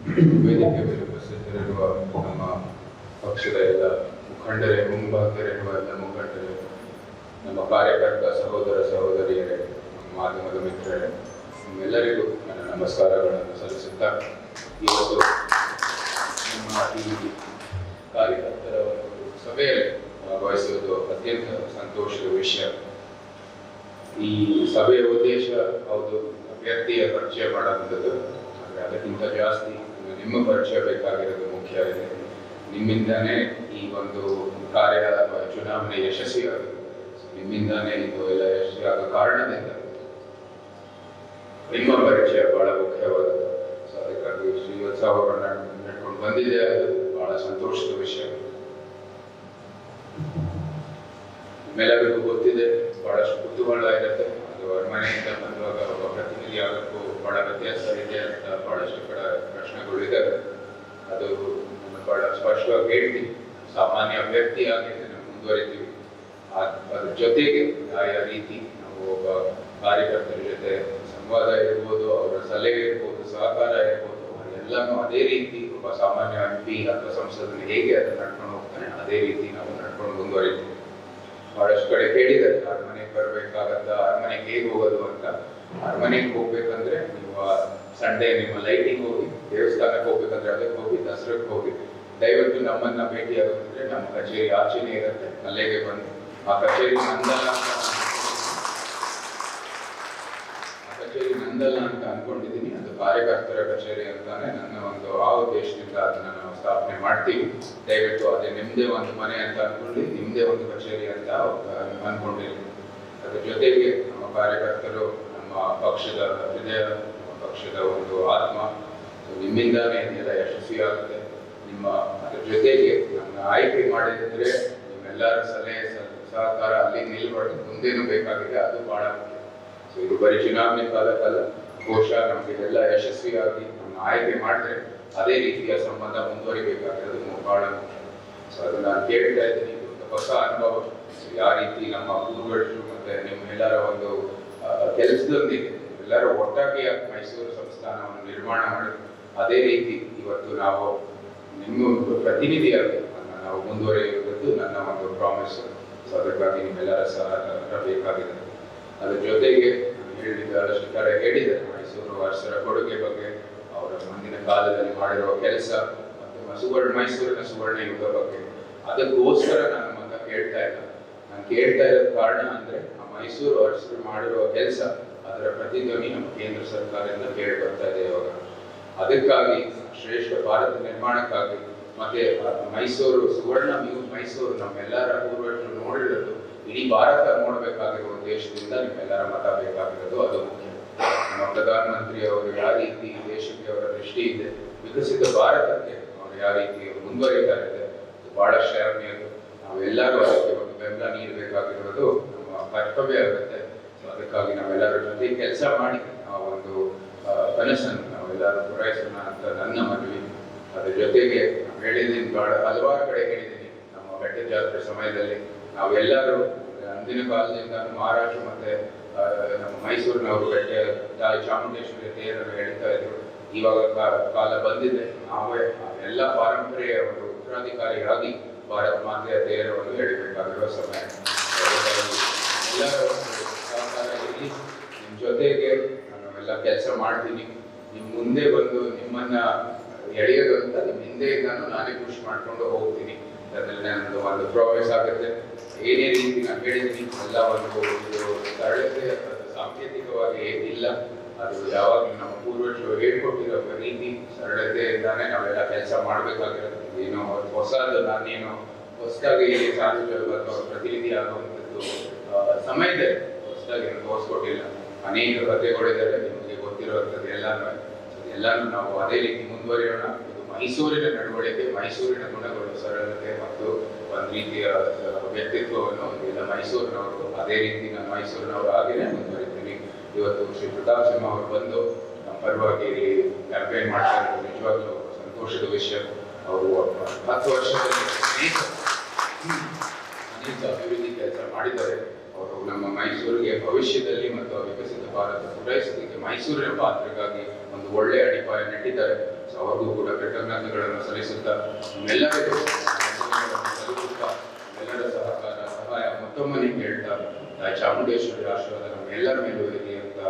ವೇದಿಕೆ ಮೇಲೆ ಉಪಸ್ಥಿತರಿರುವ ನಮ್ಮ ಪಕ್ಷದ ಎಲ್ಲ ಮುಖಂಡರೇ ಮುಂಭಾಗದಲ್ಲಿರುವ ಎಲ್ಲ ಮುಖಂಡರೇ ನಮ್ಮ ಕಾರ್ಯಕರ್ತ ಸಹೋದರ ಸಹೋದರಿಯರೇ ಮಾಧ್ಯಮದ ಮಿತ್ರರೇ ನಿಮ್ಮೆಲ್ಲರಿಗೂ ನನ್ನ ನಮಸ್ಕಾರಗಳನ್ನು ಸಲ್ಲಿಸುತ್ತಾ ಇವತ್ತು ನಮ್ಮ ಈ ಕಾರ್ಯಕರ್ತರ ಒಂದು ಸಭೆಯಲ್ಲಿ ಭಾಗವಹಿಸುವುದು ಅತ್ಯಂತ ಸಂತೋಷದ ವಿಷಯ ಈ ಸಭೆಯ ಉದ್ದೇಶ ಹೌದು ಅಭ್ಯರ್ಥಿಯ ಪರಿಚಯ ಮಾಡುವಂಥದ್ದು ಅದಕ್ಕಿಂತ ಜಾಸ್ತಿ ನಿಮ್ಮ ಪರಿಚಯ ಬೇಕಾಗಿರೋದು ಮುಖ್ಯ ಇದೆ ನಿಮ್ಮಿಂದಾನೇ ಈ ಒಂದು ಕಾರ್ಯ ಚುನಾವಣೆ ಯಶಸ್ವಿಯಾಗುತ್ತೆ ನಿಮ್ಮಿಂದಾನೇ ಇದು ಎಲ್ಲ ಯಶಸ್ವಿಯಾಗೋ ಕಾರಣದಿಂದ ನಿಮ್ಮ ಪರಿಚಯ ಬಹಳ ಮುಖ್ಯವಾದದ್ದು. ಸೊ ಅದಕ್ಕಾಗಿ ಶ್ರೀವತ್ಸ ನಡ್ಕೊಂಡು ಬಂದಿದೆ ಅದು ಬಹಳ ಸಂತೋಷದ ವಿಷಯ. ನಿಮ್ಮೆಲ್ಲರಿಗೂ ಗೊತ್ತಿದೆ, ಬಹಳಷ್ಟು ಕುತೂಹಲ ಇರುತ್ತೆ. ಅದು ಅರಮನೆಯಿಂದ ಬಂದಾಗ ಒಬ್ಬ ಪ್ರತಿನಿಧಿ ಆಗಕ್ಕೂ ಬಹಳ ವ್ಯತ್ಯಾಸ ಇದೆ ಅಂತ ಬಹಳಷ್ಟು ಕಡೆ ಪ್ರಶ್ನೆಗಳು ಇದ್ದಾವೆ ಅದು ಬಹಳ ಸ್ಪಷ್ಟವಾಗಿ ಹೇಳ್ತೀವಿ ಸಾಮಾನ್ಯ ವ್ಯಕ್ತಿಯಾಗಿ ನಾವು ಮುಂದುವರಿತೀವಿ. ಅದ್ರ ಜೊತೆಗೆ ಆಯಾ ರೀತಿ, ನಾವು ಒಬ್ಬ ಕಾರ್ಯಕರ್ತರ ಜೊತೆ ಸಂವಾದ ಇರ್ಬೋದು, ಅವರ ಸಲಹೆ ಇರ್ಬೋದು, ಸಹಕಾರ ಇರ್ಬೋದು ಎಲ್ಲನೂ ಅದೇ ರೀತಿ ಒಬ್ಬ ಸಾಮಾನ್ಯ ಎಂ ಪಿ ಅಥವಾ ಸಂಸದನ ಹೇಗೆ ಅದನ್ನು ನಡ್ಕೊಂಡು ಹೋಗ್ತಾನೆ ಅದೇ ರೀತಿ ನಾವು ನಡ್ಕೊಂಡು ಮುಂದುವರಿತೀವಿ. ಬಹಳಷ್ಟು ಕಡೆ ಕೇಳಿದ್ದಾರೆ. ಅರಮನೆಗೆ ಬರಬೇಕಾಗತ್ತಾ ಹೇಗೆ ಹೋಗೋದು ಅಂತ. ಅರಮನೆಗೆ ಹೋಗ್ಬೇಕಂದ್ರೆ ನೀವು ಸಂಡೇ ನಿಮ್ಮ ಲೈಟಿಂಗ್ ಹೋಗಿ, ದೇವಸ್ಥಾನಕ್ಕೆ ಹೋಗ್ಬೇಕಂದ್ರೆ ಅದಕ್ಕೆ ಹೋಗಿ, ದಸರಕ್ಕೆ ಹೋಗಿ. ದಯವಿಟ್ಟು ನಮ್ಮನ್ನ ಭೇಟಿ ಆಗೋದಂದ್ರೆ ನಮ್ಮ ಕಚೇರಿ ಆಚೆನೇ ಇರುತ್ತೆ ಅಲ್ಲೇಗೆ ಬಂದು. ಆ ಕಚೇರಿ ನಂದಲ್ಲ ಆ ಕಚೇರಿ ನಂದಲ್ಲ ಅಂತ ಅನ್ಕೊಂಡಿದ್ದೀನಿ. ಅದು ಕಾರ್ಯಕರ್ತರ ಕಚೇರಿ ಅಂತಾನೆ ನನ್ನ ಒಂದು ಆ ಉದ್ದೇಶದಿಂದ ಅದನ್ನ ನಾವು ಸ್ಥಾಪನೆ ಮಾಡ್ತೀವಿ. ದಯವಿಟ್ಟು ಅದೇ ನಿಮ್ದೇ ಒಂದು ಮನೆ ಅಂತ ಅನ್ಕೊಂಡು, ನಿಮ್ದೇ ಒಂದು ಕಚೇರಿ ಅಂತ ಅನ್ಕೊಂಡಿರಿ ಅದ್ರ ಜೊತೆಗೆ ನಮ್ಮ ಕಾರ್ಯಕರ್ತರು, ನಮ್ಮ ಪಕ್ಷದ ಹೃದಯ, ನಮ್ಮ ಪಕ್ಷದ ಒಂದು ಆತ್ಮ ನಿಮ್ಮಿಂದಾನೇ ಇದೆಲ್ಲ ಯಶಸ್ವಿಯಾಗುತ್ತೆ. ನಿಮ್ಮ ಅದ್ರ ಜೊತೆಗೆ ನನ್ನ ಆಯ್ಕೆ ಮಾಡಿದ್ರೆ ನಿಮ್ಮೆಲ್ಲರ ಸಲಹೆ ಸಹಕಾರ ಅಲ್ಲಿ ನಿಲ್ಬಾರ್ದು, ಮುಂದೇನು ಬೇಕಾಗಿದೆ ಅದು ಬಹಳ ಮುಖ್ಯ. ಸೊ ಇದು ಬರೀ ಚುನಾವಣೆ ಕಾಲಕ್ಕಲ್ಲ ಬಹುಶಃ ನಮ್ಗೆ ಇದೆಲ್ಲ ಯಶಸ್ವಿಯಾಗಿ ನಮ್ಮ ಆಯ್ಕೆ ಮಾಡಿದ್ರೆ ಅದೇ ರೀತಿಯ ಸಂಬಂಧ ಮುಂದುವರಿಬೇಕಾಗಿರೋದು ಬಹಳ ಮುಖ್ಯ. ಸೊ ಅದನ್ನ ನಾನು ಕೇಳ್ತಾ ಇದ್ದೀನಿ ಹೊಸ ಅನುಭವ. ಯಾವ ರೀತಿ ನಮ್ಮ ಪೂರ್ವಜರು ಮತ್ತೆ ನಿಮ್ಮೆಲ್ಲರ ಒಂದು ಕೆಲಸದೊಂದಿಗೆ ಎಲ್ಲರೂ ಒಟ್ಟಾಗಿ ಮೈಸೂರು ಸಂಸ್ಥಾನವನ್ನು ನಿರ್ಮಾಣ ಮಾಡಿ, ಅದೇ ರೀತಿ ಇವತ್ತು ನಾವು ನಿಮ್ಮ ಪ್ರತಿನಿಧಿಯಾಗಿ ನಾವು ಮುಂದುವರಿಯುವುದು ನನ್ನ ಒಂದು ಪ್ರಾಮಿಸ್ ಸೊ ಅದಕ್ಕಾಗಿ ನಿಮ್ಮೆಲ್ಲರ ಸಹಕಾರ ಬೇಕಾಗಿದೆ. ಅದ್ರ ಜೊತೆಗೆ ಹೇಳಿದ ಅಷ್ಟು ಕಡೆ ಹೇಳಿದೆ, ಮೈಸೂರು ಅರಸರ ಕೊಡುಗೆ ಬಗ್ಗೆ, ಅವರ ಮುಂದಿನ ಕಾಲದಲ್ಲಿ ಮಾಡಿರುವ ಕೆಲಸ, ಮತ್ತು ಸುವರ್ಣ ಮೈಸೂರಿನ ಸುವರ್ಣ ಯುಗ ಬಗ್ಗೆ. ಅದಕ್ಕೋಸ್ಕರ ನಾನು ಮತ್ತೆ ಕೇಳ್ತಾ ಇಲ್ಲ ಕೇಳ್ತಾ ಇರೋ ಕಾರಣ ಅಂದ್ರೆ ಆ ಮೈಸೂರು ಅರಸರು ಮಾಡಿರೋ ಕೆಲಸ ಅದರ ಪ್ರತಿಧ್ವನಿ ನಮ್ಮ ಕೇಂದ್ರ ಸರ್ಕಾರದಿಂದ ಕೇಳಿ ಬರ್ತಾ ಇದೆ ಇವಾಗ. ಅದಕ್ಕಾಗಿ ಶ್ರೇಷ್ಠ ಭಾರತ ನಿರ್ಮಾಣಕ್ಕಾಗಿ ಮತ್ತೆ ಮೈಸೂರು, ಸುವರ್ಣ ಮ್ಯೂ- ಮೈಸೂರು ನಮ್ಮೆಲ್ಲರ ಪೂರ್ವಜರು ನೋಡಿರೋದು, ಇಡೀ ಭಾರತ ನೋಡಬೇಕಾಗಿರುವ ದೇಶದಿಂದ ನಿಮ್ಮೆಲ್ಲರ ಮತ ಬೇಕಾಗಿರೋದು ಅದು ಮುಖ್ಯ. ನಮ್ಮ ಪ್ರಧಾನಮಂತ್ರಿ ಅವರು ಯಾವ ರೀತಿ ದೇಶಕ್ಕೆ ಅವರ ದೃಷ್ಟಿ ಇದೆ, ವಿಕಸಿತ ಭಾರತಕ್ಕೆ ಅವರು ಯಾವ ರೀತಿ ಮುಂದುವರಿತಾ ಇದೆ ಬಹಳ ಶ್ಲಾಘನೀಯದು ನಾವೆಲ್ಲರೂ ಅದಕ್ಕೆ ಒಂದು ಬೆಂಬಲ ನೀಡಬೇಕಾಗಿರೋದು ನಮ್ಮ ಕರ್ತವ್ಯ ಇರುತ್ತೆ. ಅದಕ್ಕಾಗಿ ನಾವೆಲ್ಲರ ಜೊತೆ ಕೆಲಸ ಮಾಡಿ ಆ ಒಂದು ಕನಸನ್ನು ನಾವೆಲ್ಲರೂ ಪೂರೈಸೋಣ ಅಂತ ನನ್ನ ಮನವಿ. ಅದ್ರ ಜೊತೆಗೆ ಹೇಳಿದ್ದೀನಿ, ಬಹಳ ಹಲವಾರು ಕಡೆ ಹೇಳಿದ್ದೀನಿ ನಮ್ಮ ಬೆಟ್ಟ ಜಾತ್ರೆ ಸಮಯದಲ್ಲಿ. ನಾವೆಲ್ಲರೂ ಅಂದಿನ ಕಾಲದಿಂದ ಮಹಾರಾಷ್ಟ್ರ ಮತ್ತೆ ನಮ್ಮ ಮೈಸೂರಿನವರು ಬೆಟ್ಟ, ತಾಯಿ ಚಾಮುಂಡೇಶ್ವರಿ ತೇರನ್ನು ಹೇಳ್ತಾ ಇದ್ರು. ಇವಾಗ ಕಾಲ ಬಂದಿದೆ. ನಾವೇ ಎಲ್ಲ ಪಾರಂಪರ್ಯ ಒಂದು ಉತ್ತರಾಧಿಕಾರಿಯಾಗಿ ಭಾರತ ಮಾತೆಯ ಧ್ಯೇಯವನ್ನು ಹೇಳಬೇಕಾಗಿರುವ ಸಮಯ. ಎಲ್ಲರೂ ನಿಮ್ಮ ಜೊತೆಗೆ ನಾನು ಎಲ್ಲ ಕೆಲಸ ಮಾಡ್ತೀನಿ. ನಿಮ್ಮ ಮುಂದೆ ಬಂದು ನಿಮ್ಮನ್ನ ಎಳೆಯೋದು ಅಂತ ನಿಮ್ಮ ನಾನು ನಾನೇ ಖುಷ್ ಮಾಡ್ಕೊಂಡು ಹೋಗ್ತೀನಿ. ಅದ್ರಲ್ಲಿ ನನ್ನದು ಒಂದು ಪ್ರಾಮಿಸ್ ಆಗುತ್ತೆ. ಏನೇ ರೀತಿ ನಾನು ಹೇಳಿದ್ದೀನಿ ಎಲ್ಲ ಒಂದು ಸರಳತೆ ಸಾಂಕೇತಿಕವಾಗಿ ಏನಿಲ್ಲ. ಅದು ಯಾವಾಗಲೂ ನಮ್ಮ ಪೂರ್ವಜರು ಹೇಳ್ಕೊಟ್ಟಿರೋ ರೀತಿ, ಸರಳತೆಯಿಂದಾನೆ ನಾವೆಲ್ಲ ಕೆಲಸ ಮಾಡಬೇಕಾಗಿರೋದು ಏನು ಹೊಸದು, ನಾನೇನು ಹೊಸದಾಗಿ ಸಾಧಿಸಬೇಕು ಅಥವಾ ಪ್ರತಿನಿಧಿ ಆಗುವಂಥದ್ದು ಸಮಯ ಸಮಯದಲ್ಲಿ ಹೊಸದಾಗಿ ಏನು ತೋರಿಸ್ಕೊಟ್ಟಿಲ್ಲ ಅನೇಕ ಕಥೆಗಳಿದ್ದಾರೆ ನಿಮಗೆ ಗೊತ್ತಿರುವಂಥದ್ದು ಎಲ್ಲಾನು ಎಲ್ಲಾನು ನಾವು ಅದೇ ರೀತಿ ಮುಂದುವರಿಯೋಣ. ಇದು ಮೈಸೂರಿನ ನಡವಳಿಕೆ, ಮೈಸೂರಿನ ಗುಣಗಳು, ಸರಳತೆ ಮತ್ತು ಒಂದು ರೀತಿಯ ವ್ಯಕ್ತಿತ್ವವನ್ನು ಎಲ್ಲ ಮೈಸೂರಿನವರು, ಅದೇ ರೀತಿ ನಮ್ಮ ಮೈಸೂರಿನವರು ಹಾಗೇನೆ ಮುಂದುವರಿತೀನಿ. ಇವತ್ತು ಶ್ರೀ ಪ್ರತಾಪ್ ಸಿಂಹ ಅವರು ಬಂದು ನಮ್ಮ ಪರವಾಗಿ ಕ್ಯಾಂಪೇನ್ ಮಾಡ್ತಾ ನಿಜವಾಗ್ಲೂ ಸಂತೋಷದ ವಿಷಯ. ಅವರು ಹತ್ತು ವರ್ಷದಲ್ಲಿ ಅನೇಕ ಅಭಿವೃದ್ಧಿ ಕೆಲಸ ಮಾಡಿದ್ದಾರೆ. ಅವರು ನಮ್ಮ ಮೈಸೂರಿಗೆ ಭವಿಷ್ಯದಲ್ಲಿ ಮತ್ತು ವಿಕಸಿತ ಭಾರತ ಪೂರೈಸೋದಕ್ಕೆ ಮೈಸೂರಿನ ಪಾತ್ರಕ್ಕಾಗಿ ಒಂದು ಒಳ್ಳೆಯ ಅಡಿಪಾಯ ನೆಟ್ಟಿದ್ದಾರೆ. ಸೊ ಅವ್ರಿಗೂ ಕೂಡ ಕೃತಜ್ಞತೆಗಳನ್ನು ಸಲ್ಲಿಸುತ್ತಾ ಸಲ್ಲಿಸುತ್ತಾ ಎಲ್ಲರ ಸಹಕಾರ, ಸಹಾಯ ಮತ್ತೊಮ್ಮೆ ನಿಮ್ಗೆ ಹೇಳ್ತಾ ಚಾಮುಂಡೇಶ್ವರಿ ಆಶೀರ್ವಾದ ನಮ್ಮೆಲ್ಲರ ಮೇಲೂ